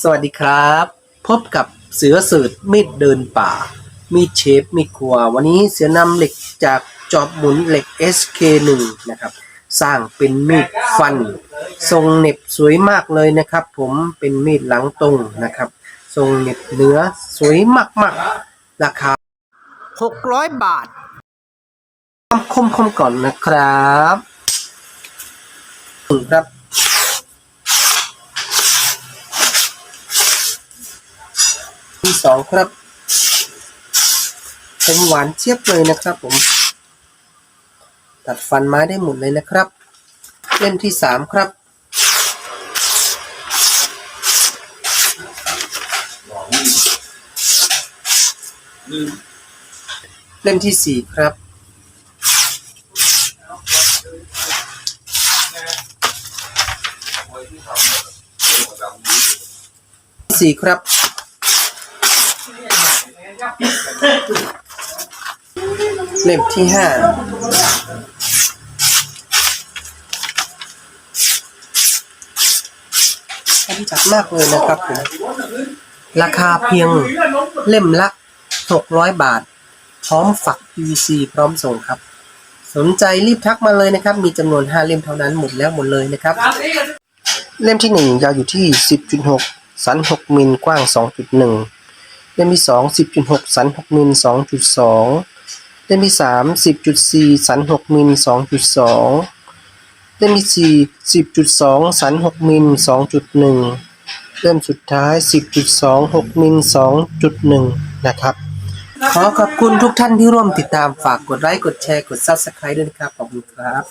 สวัสดีครับ พบกับเสือสืดมีดเดินป่า มีดเชฟมีดครัว วันนี้เสือนำเหล็กจากจอบหมุนเหล็ก SK1 นะครับ สร้างเป็นมีดฟัน ทรงเน็บสวยมากเลยนะครับ ผมเป็นมีดหลังตรงนะครับ ทรงเน็บเนื้อสวยมากๆ ราคา 600 บาทคมคมก่อนนะครับครับ ที่สองครับเป็นหวานเจี๊ยบเลยนะครับผม ตัดฟันไม้ได้หมดเลยนะครับ เล่มที่สามครับ เล่มที่สี่ครับ สี่ครับ เล่มที่ห้าอันจัดมากเลยนะครับผมราคาเพียงเล่มละ 600 บาท พร้อมฝัก PVC พร้อมส่งครับ สนใจรีบทักมาเลยนะครับ มีจำนวน 5 เล่มเท่านั้นหมดแล้วหมดเลยนะครับ เล่มที่ 1 ยาวอยู่ที่ 10.6 สัน 6 มิล กว้าง 2.1 เล่มที่สองสิบจุดหกสันหกมิลสองจุดสองเล่มที่สามสิบจุดสี่สันหกมิลสองจุดสองเล่มที่สี่สิบจุดสองสันหกมิลสองจุดหนึ่งเริ่มสุดท้าย 10.26 มิล 2.1 นะครับ ขอขอบคุณทุกท่านที่ร่วมติดตามฝากกดไลค์ กดแชร์ กด Subscribe ด้วยนะครับ ขอบคุณครับ